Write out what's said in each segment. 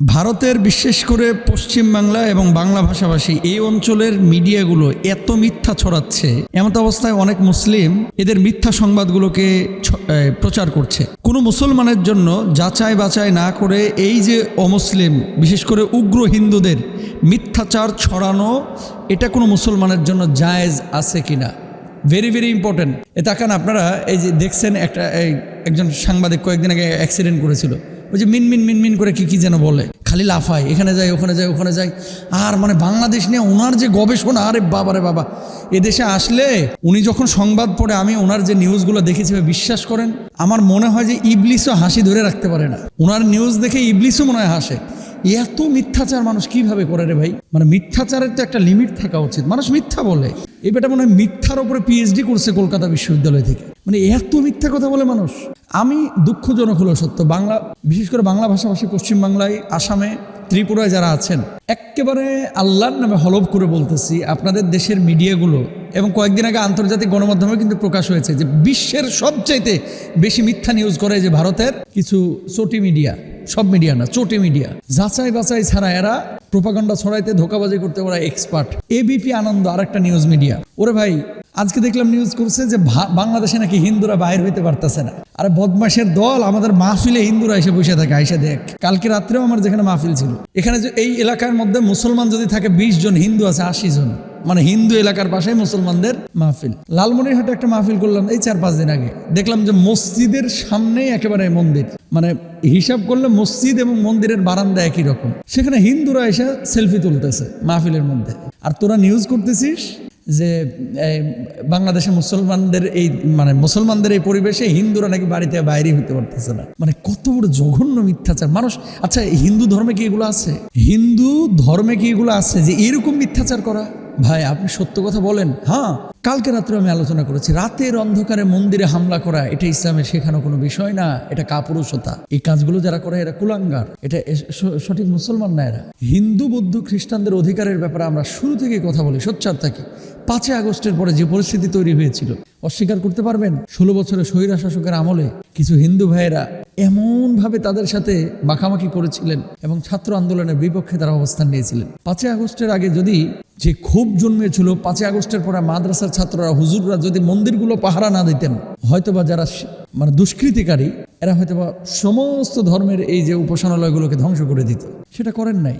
ভারতের বিশেষ করে পশ্চিম বাংলা এবং বাংলা ভাষাভাষী এই অঞ্চলের মিডিয়াগুলো এত মিথ্যা ছড়াচ্ছে। এমত অবস্থায় অনেক মুসলিম এদের মিথ্যা সংবাদগুলোকে প্রচার করছে। কোনো মুসলমানের জন্য যাচাই বাছাই না করে এই যে অমুসলিম, বিশেষ করে উগ্র হিন্দুদের মিথ্যাচার ছড়ানো, এটা কোনো মুসলমানের জন্য জায়েজ আছে কিনা? ভেরি ভেরি ইম্পর্টেন্ট এ তাকান আপনারা, এই যে দেখছেন একটা একজন সাংবাদিক কয়েকদিন আগে অ্যাক্সিডেন্ট করেছিল। ওই যে মিনমিন মিনমিন করে কি কি যেন বলে। খালি লাফায়, এখানে যায়, ওখানে যায় ওখানে যায়। আর মানে বাংলাদেশ নিয়ে ওনার যে গবেষণা, আরে বাবা রে বাবা। এদেশে আসলে উনি যখন সংবাদ পড়ে, আমি ওনার যে নিউজগুলো দেখেছি বিশ্বাস করেন, আমার মনে হয় যে ইবলিসও হাসি ধরে রাখতে পারে না। ওনার নিউজ দেখে ইবলিসও মনে হয় হাসে। এত মিথ্যাচার মানুষ কীভাবে করে রে ভাই? মানে মিথ্যাচারের তো একটা লিমিট থাকা উচিত। মানুষ মিথ্যা বলে। এই বেটা মনে হয় মিথ্যার ওপরে পিএইচডি করছে কলকাতা বিশ্ববিদ্যালয় থেকে। মানে এত মিথ্যা কথা বলে মানুষ। আমি দুঃখজনক হলো সত্য, বাংলা, বিশেষ করে বাংলা ভাষাভাষী পশ্চিমবাংলায় আসামে, ত্রিপুরায় যারা আছেন, একেবারে আল্লাহর নামে হলফ করে বলতেছি, আপনাদের দেশের মিডিয়াগুলো, এবং কয়েকদিন আগে আন্তর্জাতিক গণমাধ্যমে কিন্তু প্রকাশ হয়েছে যে বিশ্বের সবচাইতে বেশি মিথ্যা নিউজ করে যে ভারতের কিছু চটি মিডিয়া, সব মিডিয়া না, চটি মিডিয়া। যাচাই বাছাই ছাড়া এরা প্রোপাগান্ডা ছড়াইতে ধোকাবাজি করতে ওরা এক্সপার্ট এবিপি আনন্দ আর একটা নিউজ মিডিয়া ওরে ভাই আজকে দেখলাম নিউজ করছে যে বাংলাদেশে নাকি হিন্দুরা বাইর হইতে পারতেছে না। আরে বদমাসের দল, আমাদের মাহফিলে হিন্দুরা এসে বসে থাকে, আইসা দেখ। কালকে রাত্রেও আমার যেখানে মাহফিল ছিল, এখানে যে এই এলাকার মধ্যে মুসলমান যদি থাকে বিশ জন, হিন্দু আছে আশি জন। মানে হিন্দু এলাকার পাশে মুসলমানদের মাহফিল। লালমনিরহাটে একটা মাহফিল করলাম এই চার পাঁচ দিন আগে। দেখলাম যে মসজিদের সামনেই একেবারে মন্দির। মানে হিসাব করলে মসজিদ এবং মন্দিরের বারান্দা একই রকম। সেখানে হিন্দুরা এসে সেলফি তুলতেছে মাহফিলের মধ্যে। আর তোরা নিউজ করতেছিস? যে বাংলাদেশে মুসলমানদের এই মানে মুসলমানদের এই পরিবেশে হিন্দুরা নাকি বাড়িতে বাইরে হতে পারতেছে না। মানে কত বড় জঘন্য মিথ্যাচার। মানুষ আচ্ছা হিন্দু ধর্মে কি এগুলো আছে? হিন্দু ধর্মে কি এগুলো আছে যে এরকম মিথ্যাচার করা? ভাই, আপনি সত্য কথা বলেন। হ্যাঁ কালকে রাত্রে আমি আলোচনা করেছি, রাতের অন্ধকারে মন্দিরে হামলা করা, এটা ইসলামের শেখানো কোনো বিষয় না, এটা কাপুরুষতা। এই কাজগুলো যারা করে, এরা কুলাঙ্গার। এটা সঠিক মুসলমান না এরা? হিন্দু, বৌদ্ধ, খ্রিস্টানদের অধিকারের ব্যাপারে আমরা শুরু থেকে কথা বলি, সোচ্চার থাকি। পাঁচই আগস্টের পরে যে পরিস্থিতি তৈরি হয়েছিল, অস্বীকার করতে পারবেন? ষোলো বছরের স্বৈরা শাসকের আমলে কিছু হিন্দু ভাইয়েরা এমনভাবে তাদের সাথে মাখামাখি করেছিলেন এবং ছাত্র আন্দোলনের বিপক্ষে তারা অবস্থান নিয়েছিলেন। পাঁচই আগস্টের আগে যদি যে ক্ষোভ জন্মেছিল, পাঁচই আগস্টের পরে মাদ্রাসার ছাত্ররা, হুজুররা যদি মন্দিরগুলো পাহারা না দিতেন, হয়তোবা যারা মানে দুষ্কৃতিকারী, এরা হয়তোবা সমস্ত ধর্মের এই যে উপাসনালয়গুলোকে ধ্বংস করে দিত। সেটা করেন নাই।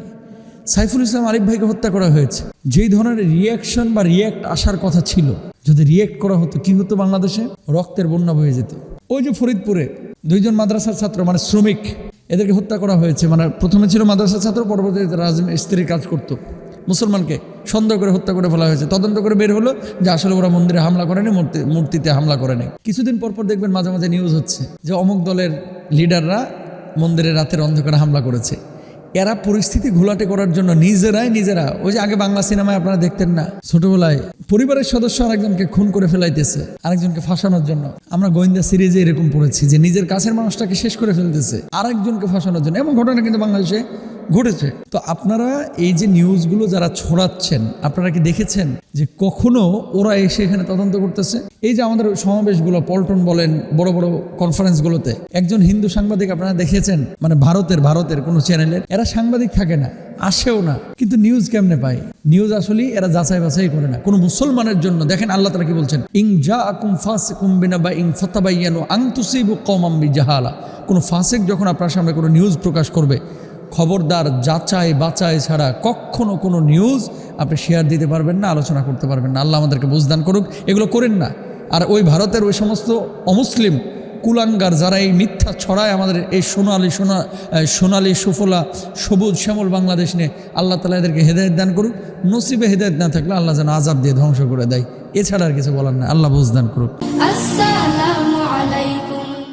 সাইফুল ইসলাম আরিফ ভাইকে হত্যা করা হয়েছে। যেই ধরনের রিয়াকশন বা রিয়াক্ট আসার কথা ছিল, যদি রিয়াক্ট করা হতো, কি হতো বাংলাদেশে? রক্তের বন্যা বয়ে যেত। ওই যে ফরিদপুরে দুইজন মাদ্রাসার ছাত্র মানে শ্রমিক, এদেরকে হত্যা করা হয়েছে। মানে প্রথমে ছিল মাদ্রাসার ছাত্র, পরবর্তীতে রাজমিস্ত্রির কাজ করত। মুসলমানকে সন্দেহ করে হত্যা করে ফেলা হয়েছে। তদন্ত করে বের হলো যে আসলে ওরা মন্দিরে হামলা করেনি, মূর্তি, মূর্তিতে হামলা করেনি। কিছুদিন পর পর দেখবেন মাঝে মাঝে নিউজ হচ্ছে যে অমুক দলের লিডাররা মন্দিরে রাতের অন্ধকারে হামলা করেছে। এরা পরিস্থিতি ঘোলাটে করার জন্য নিজেরাই নিজেরা, ওই যে আগে বাংলা সিনেমায় আপনারা দেখতেন না, ছোটবেলায় পরিবারের সদস্য আরেকজনকে খুন করে ফেলাইতেছে, আরেকজনকে ফাঁসানোর জন্য। আমরা গোয়েন্দা সিরিজে এরকম পড়েছি যে নিজের কাছের মানুষটাকে শেষ করে ফেলতেছে, আরেকজনকে ফাঁসানোর জন্য। এমন ঘটনা কিন্তু বাংলাদেশে ঘটেছে। তো আপনারা এই যে নিউজগুলো যারা ছড়াচ্ছেন, আপনারা কি দেখেছেন যে কখনো ওরা এসে এখানে তদন্ত করতেছে? এই যে আমাদের সমাবেশগুলো, পল্টন বলেন, বড় বড় কনফারেন্সগুলোতে একজন হিন্দু সাংবাদিক আপনারা দেখেছেন মানে ভারতের ভারতের কোনো চ্যানেলের এরা সাংবাদিক থাকে না, আসেও না, কিন্তু নিউজ কেমনে পায়? নিউজ আসলে এরা যাচাই বাছাই করে না। কোনো মুসলমানের জন্য, দেখেন আল্লাহ তারা কি বলছেন, ইং জা আকুম ফাসিকুম বিনা বা ইং ফতাবাইয়ানু আং তুসিবু কওমাম জাহালা কোনো ফাসিক যখন আপনার সামনে কোনো নিউজ প্রকাশ করবে খবরদার যাচাই বাচাই ছাড়া কখনো কোনো নিউজ আপনি শেয়ার দিতে পারবেন না, আলোচনা করতে পারবেন না। আল্লাহ আমাদেরকে বুঝদান করুক। এগুলো করেন না। আর ওই ভারতের ওই সমস্ত অমুসলিম কুলাঙ্গার যারা এই মিথ্যা ছড়ায় আমাদের এই সোনালি সোনা সোনালি সুফলা, সবুজ শ্যামল বাংলাদেশ নিয়ে আল্লাহ তালা এদেরকে হেদায়ত দান করুক। নসিবে হেদায়ত না থাকলে আল্লাহ যেন আজাব দিয়ে ধ্বংস করে দেয়। এছাড়া আর কিছু বলার না আল্লাহ বুঝদান করুক।